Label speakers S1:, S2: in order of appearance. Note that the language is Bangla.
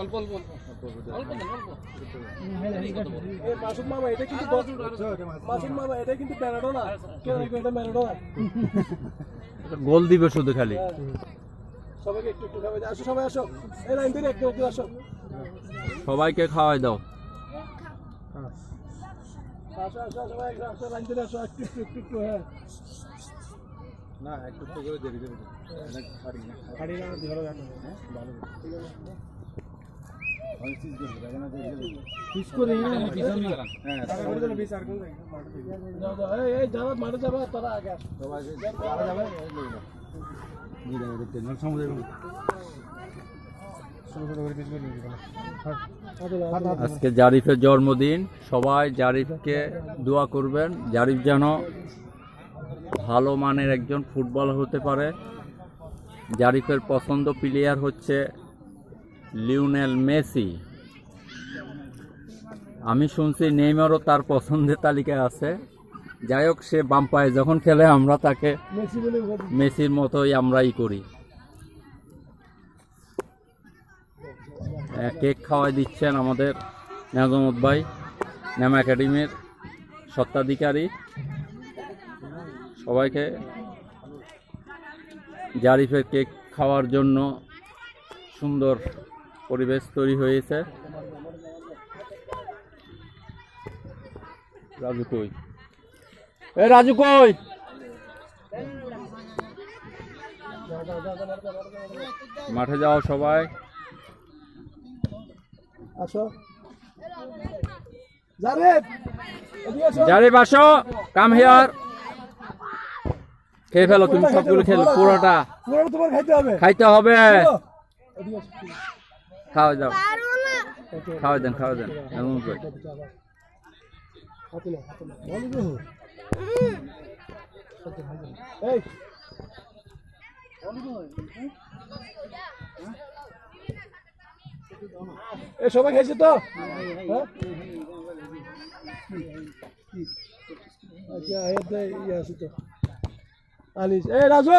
S1: অল্প অল্প অল্প।
S2: মাসুদ মামা এটা কিন্তু মাসুদ মামা এটা কিন্তু ম্যারাডোনা। কেন এটা ম্যারাডোনা।
S3: গোল দিবে শুধু খালি।
S2: সবাইকে একটু একটু খাবে। আসো সবাই আসো। এই লাইন ধরে একটু একটু আসো।
S3: সবাইকে খাওয়াই দাও।
S2: আসো আসো সবাই আসো লাইন ধরে আসো। একটু একটু একটু একটু হ্যাঁ।
S4: না একটু একটু করে দেরি
S2: না
S4: ভালো না
S2: করে
S4: হ্যাঁ না ছোট
S3: আজকে জারিফের জন্মদিন। সবাই জারিফকে দোয়া করবেন। জারিফ যেন ভালো মানের একজন ফুটবলার হতে পারে। জারিফের পছন্দ প্লেয়ার হচ্ছে লিওনেল মেসি। আমি শুনছি নেইমারও তার পছন্দের তালিকায় আছে। যাই হোক সে বাম পায়ে যখন খেলে আমরা তাকে। মেসির মতোই আমরাই করি। কেক খাওয়াই দিচ্ছেন আমাদের নাজমত ভাই নাম একাডেমির সত্ত্বাধিকারী সবাইকে জারিফের কেক খাওয়ার জন্য সুন্দর পরিবেশ তৈরি হয়েছে। রাজু কই? এ রাজু কই? মাঠে যাও সবাই।
S2: আসো।
S3: জারিফ আসো। কাম হিয়ার খেয়ে ফেলো তুমি সবগুলো খেলো পুরোটা।
S2: পুরো তোমার খাইতে হবে।
S3: খাইতে হবে। খাওয়া যাও খাওয়া দেন খাওয়া দেন। এমন করে
S2: এ সবাই খাইছে তো? হ্যাঁ? আচ্ছা ইয়ে আছে তো। আনিস এই রাজু!